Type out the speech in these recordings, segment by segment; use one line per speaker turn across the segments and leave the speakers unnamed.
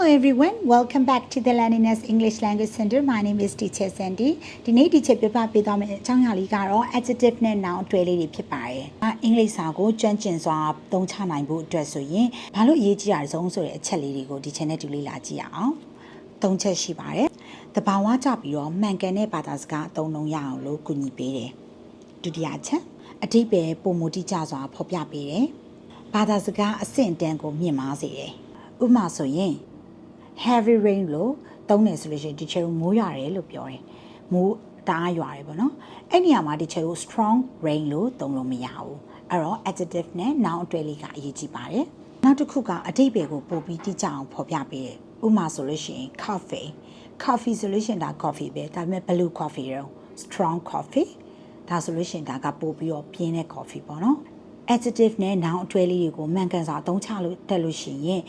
Hello everyone, welcome back to the Learniness English Language Center. My name is Teacher Sandy. ဒီနေ့ teacher ပြပပေးသွားမယ့်အကြောင်းအရာလေးကတော့ adjective နဲ့ noun တွဲလေးတွေဖြစ်ပါတယ်။အအင်္ဂလိပ်စာကိုကျွမ်းကျင်စွာသုံးချနိုင်ဖို့အတွက်ဆိုရင်ဘာလို့အရေးကြီးတာလဲဆိုတဲ့အချက်လေးတွေကိုဒီ channel တူလေးလာကြည့်ရအောင်။သုံးချက်ရှိပါတယ်။တဘာဝကြပြီးတော့မှန်ကန်တဲ့ဘာသာစကားအသုံးလုံးရအောင်လို့ကူညီပေးတယ်။ဒုတိယချက်အတိတ်ပဲပုံမူတိကျစွာဖော်ပြပေးတယ်။ဘာသာစကားအဆင့်အတန်းကိုမြင့်မားစေတယ်။ဥပမာဆိုရင် heavy rain လို့သုံးတယ်ဆိုလို့ရှိရင်ဒီချေတို့မိုးရတယ်လို့ပြောတယ်မိုးတအားရွာတယ်ပေါ့နော်အဲ့နေရာမှာဒီချေတို့ strong rain လို့သုံးလို့မရဘူးအဲ့တော့ adjective နဲ့ noun အတွဲလေးကအရေးကြီးပါတယ်နောက်တစ်ခုကအဓိပ္ပာယ်ကိုပို့ပြီးတိကျအောင်ဖော်ပြပေးတယ်ဥပမာဆိုလို့ရှိရင် coffee coffee ဆိုလို့ရှိရင်ဒါ coffee ပဲဒါပေမဲ့ blue coffee ရော strong coffee ဒါဆိုလို့ရှိရင်ဒါကပို့ပြီးတော့ပြင်းတဲ့ coffee ပေါ့နော် adjective နဲ့ noun အတွဲလေးတွေကိုမှန်ကန်စွာအသုံးချလို့တက်လို့ရှိရင်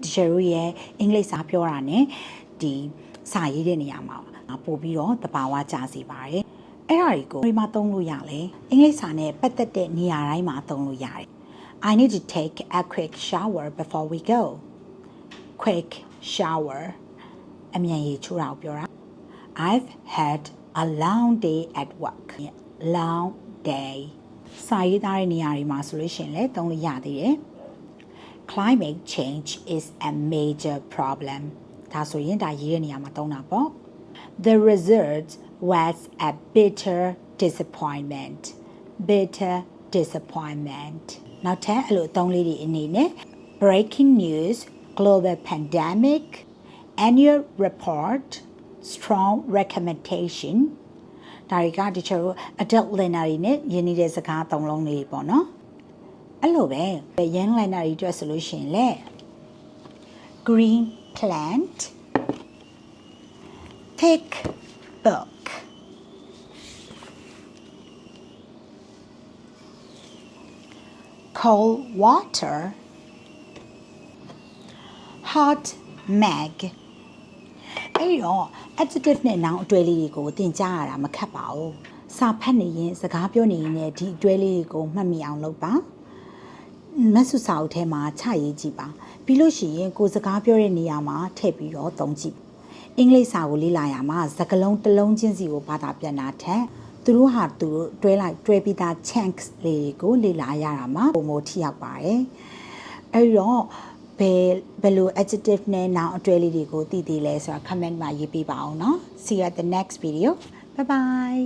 ဒီချေတို့ရဲ့အင်္ဂလိပ်စာပြောတာ ਨੇ ဒီစာရေးတဲ့နေရာမှာပို့ပြီးတော့တဘာဝကြစီပါတယ်အဲ့ဒါတွေကိုဒီမှာသုံးလို့ရလဲအင်္ဂလိပ်စာနဲ့ပတ်သက်တဲ့နေရာတိုင်းမှာသုံးလို့ရတယ် I need to take a quick shower before we go quick shower အမြန်ရေချိုးတာကိုပြောတာ I've had a long day at work long day စာရေးသားတဲ့နေရာတွေမှာဆိုလို့ရှိရင်လည်းသုံးလို့ရသေးတယ် climate change is a major problem ဒါဆိုရင်ဒါရေးတဲ့နေရာမှာသုံးတာပေါ့ the result was a bitter disappointment bitter disappointment နောက်ထပ်အဲ့လိုအသုံးလေးတွေအနေနဲ့ breaking news global pandemic annual report strong recommendation ဒါတွေကဒီချေတို့ adult learner တွေနဲ့ယဉ်နေတဲ့စကားသုံးလုံးလေးပေါ့နော်အဲ့လိုပဲ young learner တွေအတွက်ဆိုလို့ရှိရင်လေ green plant thick book cold water hot mag အဲ့တော့ adjective နဲ့ noun အတွဲလေးတွေကိုသင်ကြားရတာမခက်ပါဘူးစာဖတ်နေရင်စကားပြောနေရင်လည်းဒီအတွဲလေးတွေကိုမှတ်မိအောင်လုပ်ပါမဆုစာအုပ်ထဲမှာချရေးကြည့်ပါပြီးလို့ရှိရင်ကိုစကားပြောတဲ့နေရာမှာထည့်ပြီးတော့သုံးကြည့်အင်္ဂလိပ်စာကိုလေ့လာရမှာစကားလုံးတစ်လုံးချင်းစီကိုဘာသာပြန်တာထက်သူတို့ဟာသူတို့တွဲလိုက်တွဲပြီးသား chunks လေးကိုလေ့လာရတာမှာပုံမထိရောက်ပါတယ်အဲ့တော့ ဘယ်ဘယ်လို adjective နဲ့ noun အတွဲလေးတွေကိုသိသေးလဲဆိုတာ comment မှာရေးပေးပါအောင်เนาะ see you at the next video bye bye